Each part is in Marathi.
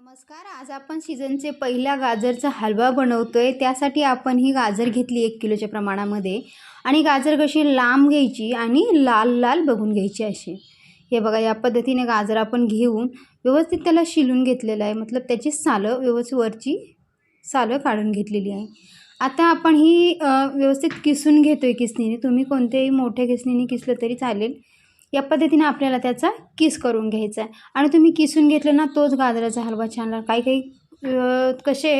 नमस्कार आज आपण सीझनचे पहिल्या गाजरचा हलवा बनवतोय. त्यासाठी आपण ही गाजर घेतली एक किलोच्या प्रमाणामध्ये. आणि गाजर कशी लांब घ्यायची आणि लाल लाल बघून घ्यायची अशी. हे बघा या पद्धतीने गाजर आपण घेऊन व्यवस्थित त्याला शिलून घेतलेलं आहे. मतलब त्याची सालं व्यवस्थित वरची सालं काढून घेतलेली आहे. आता आपण ही व्यवस्थित किसून घेतो आहे किसणीने तुम्ही कोणत्याही मोठ्या किसणीने किसलं तरी चालेल. या पद्धतीने आपल्याला त्याचा किस करून घ्यायचा आहे. आणि तुम्ही किसून घेतलं ना तोच गाजराचा हलवा छान काही काही कसे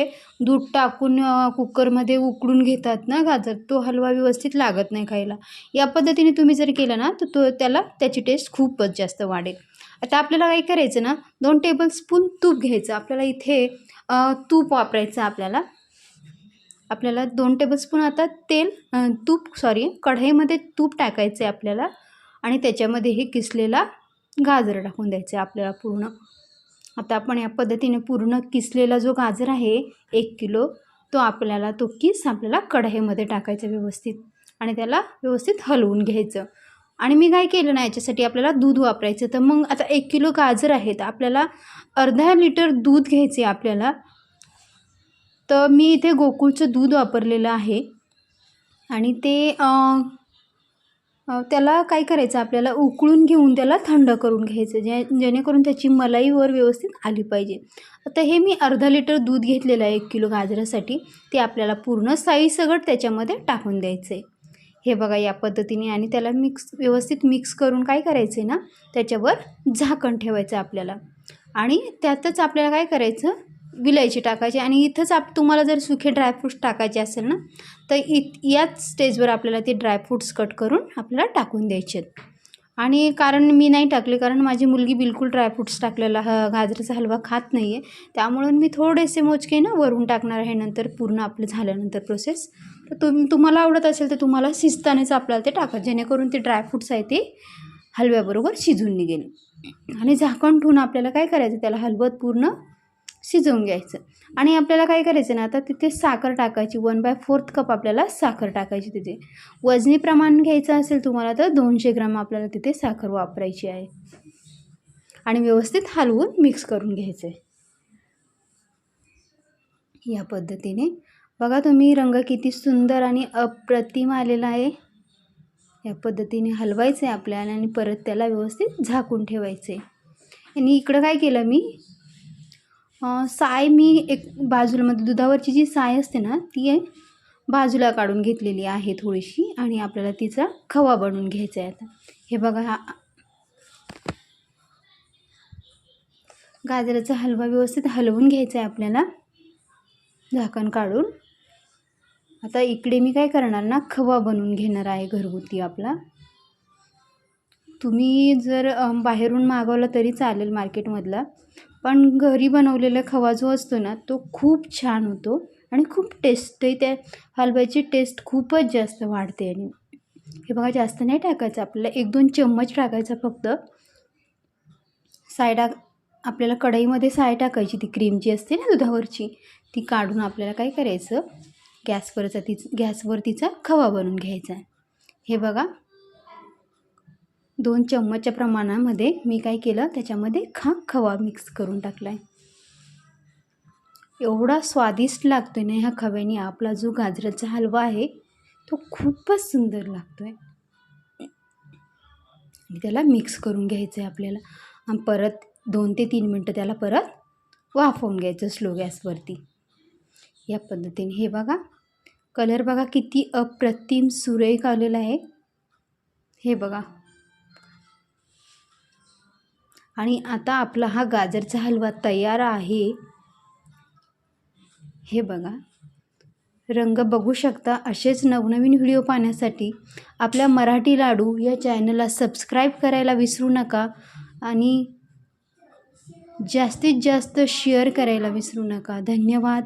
दूध टाकून कुकरमध्ये उकडून घेतात ना गाजर तो हलवा व्यवस्थित लागत नाही खायला. या पद्धतीने तुम्ही जर केलं ना तर तो त्याला त्याची टेस्ट खूपच जास्त वाढेल. आता आपल्याला काय करायचं ना दोन टेबलस्पून तूप घ्यायचं. आपल्याला इथे तूप वापरायचं आपल्याला. आपल्याला दोन टेबलस्पून आता तेल तूप सॉरी कढईमध्ये तूप टाकायचं आहे आपल्याला. आणि त्याच्यामध्ये हे किसलेला गाजर टाकून द्यायचं आहे आपल्याला पूर्ण. आता आपण या पद्धतीने पूर्ण किसलेला जो गाजर आहे एक किलो तो आपल्याला तो किस आपल्याला कढईमध्ये टाकायचा व्यवस्थित आणि त्याला व्यवस्थित हलवून घ्यायचं. आणि मी काय केलं ना याच्यासाठी आपल्याला दूध वापरायचं. तर मग आता एक किलो गाजर आहे तर आपल्याला अर्धा लिटर दूध घ्यायचे आपल्याला. तर मी इथे गोकुळचं दूध वापरलेलं आहे. आणि ते त्याला काय करायचं? आपल्याला उकळून घेऊन त्याला थंड करून घ्यायचं जे जेणेकरून त्याची मलाईवर व्यवस्थित आली पाहिजे. आता हे मी अर्धा लिटर दूध घेतलेलं आहे एक किलो गाजरासाठी. ते आपल्याला पूर्ण साईसगट त्याच्यामध्ये टाकून द्यायचं आहे हे बघा या पद्धतीने आणि त्याला मिक्स व्यवस्थित मिक्स करून काय करायचं आहे ना त्याच्यावर झाकण ठेवायचं आपल्याला. आणि त्यातच आपल्याला काय करायचं? विलायची टाकायची आणि इथंच आप तुम्हाला जर सुखे ड्रायफ्रूट्स टाकायचे असेल ना तर इत याच स्टेजवर आपल्याला ते ड्रायफ्रूट्स कट करून आपल्याला टाकून द्यायचे आहेत. आणि कारण मी नाही टाकले कारण माझी मुलगी बिलकुल ड्रायफ्रूट्स टाकलेला ह गाजराचा हलवा खात नाही आहे त्यामुळं मी थोडेसे मोजके ना वरून टाकणार आहे नंतर पूर्ण आपलं झाल्यानंतर प्रोसेस तर तुम तुम्हाला आवडत असेल तर तुम्हाला शिजतानेच आपल्याला ते टाका जेणेकरून ते ड्रायफ्रूट्स आहे ते हलव्याबरोबर शिजून निघेल. आणि झाकण ठेवून आपल्याला काय करायचं त्याला हलवत पूर्ण शिजवून घ्यायचं. आणि आपल्याला काय करायचं ना आता तिथे साखर टाकायची. वन बाय फोर्थ कप आपल्याला साखर टाकायची तिथे. वजनी प्रमाण घ्यायचं असेल तुम्हाला तर दोनशे ग्राम आपल्याला तिथे साखर वापरायची आहे. आणि व्यवस्थित हलवून मिक्स करून घ्यायचं आहे या पद्धतीने. बघा तुम्ही रंग किती सुंदर आणि अप्रतिम आलेला आहे. या पद्धतीने हलवायचं आहे आपल्याला आणि परत त्याला व्यवस्थित झाकून ठेवायचं आहे आणि इकडं काय केलं मी? साय मी एक बाजूला म्हणजे दुधावरची जी साय असते ना ती बाजूला काढून घेतलेली आहे थोडीशी आणि आपल्याला तिचा खवा बनवून घ्यायचा आहे आता. हे बघा हा गाजराचा हलवा व्यवस्थित हलवून घ्यायचा आहे आपल्याला झाकण काढून. आता इकडे मी काय करणार ना खवा बनवून घेणार आहे घरगुती आपला. तुम्ही जर बाहेरून मागवला तरी चालेल मार्केटमधला पण घरी बनवलेला खवा जो असतो ना तो खूप छान होतो आणि खूप टेस्टही त्या हलव्याची टेस्ट खूपच जास्त वाढते आणि हे बघा जास्त नाही टाकायचं. आपल्याला एक दोन चम्मच टाकायचा फक्त. साय टाक आपल्याला कढईमध्ये साय टाकायची ती क्रीम जी असते ना दुधावरची ती काढून आपल्याला काय करायचं? गॅसवरचा ती गॅसवर तिचा खवा बनवून घ्यायचा हे बघा दोन चम्मचच्या प्रमाणामध्ये मी काय केलं? त्याच्यामध्ये खा खवा मिक्स करून टाकला आहे एवढा स्वादिष्ट लागतो आहे ना ह्या खव्याने. आपला जो गाजराचा हलवा आहे तो खूपच सुंदर लागतो आहे आणि त्याला मिक्स करून घ्यायचं आहे आपल्याला. आणि परत दोन ते तीन मिनटं त्याला परत वाफवून घ्यायचं स्लो गॅसवरती या पद्धतीने. हे बघा. कलर बघा किती अप्रतिम सुरेख आलेला आहे. हे बघा. आणि आता आपला हा गाजरचा हलवा तयार आहे. हे बघा. रंग बघू शकता असेच नवनवीन व्हिडिओ पाहण्यासाठी आपल्या मराठी लाडू या चॅनलला सबस्क्राईब करायला विसरू नका आणि जास्तीत जास्त शेअर करायला विसरू नका. धन्यवाद.